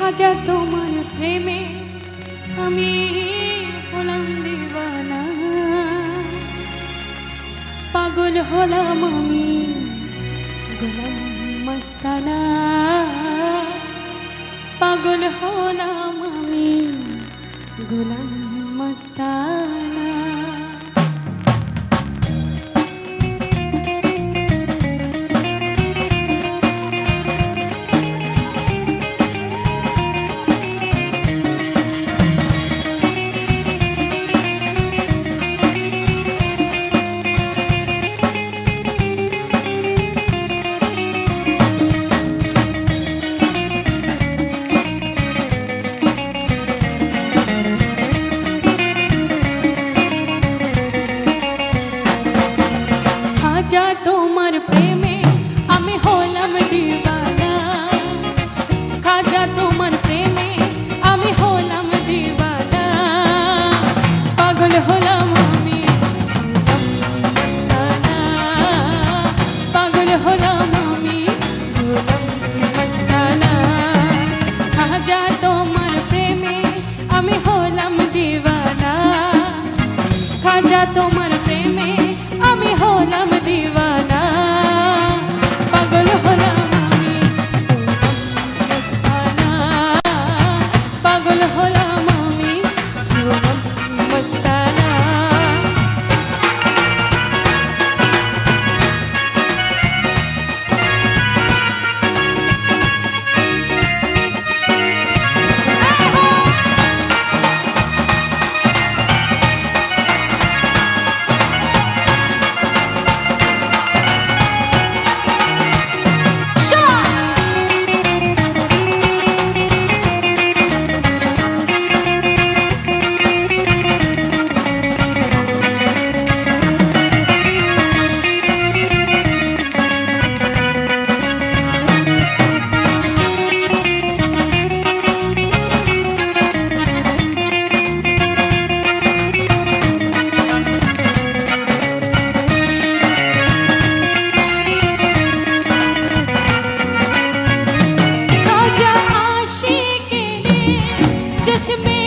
খাজা তোমার প্রেমে আমি হলাম দিবানা। পাগল হলাম আমি, গোলাম মস্তানা। পাগল হলাম আমি, গোলাম মস্তানা। Touching me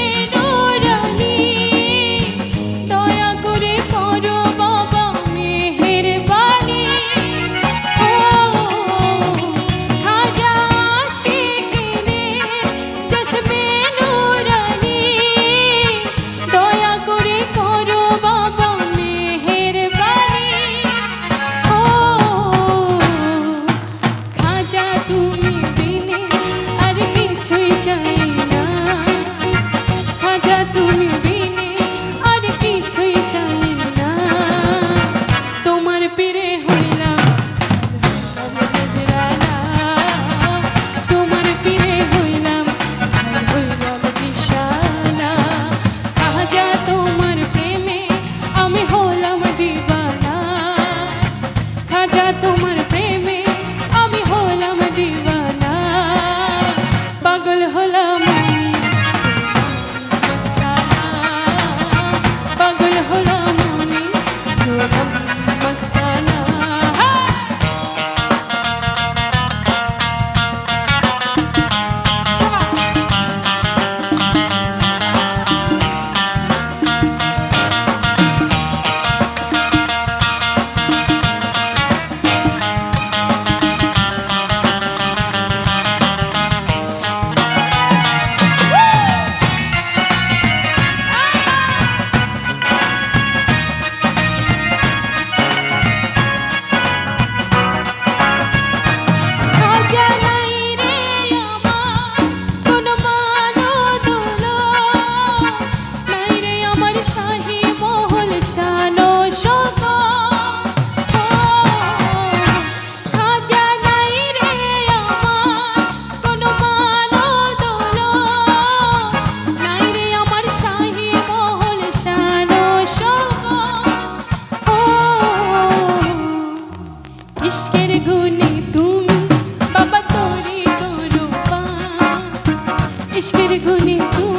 ইশকের গুনে তুমি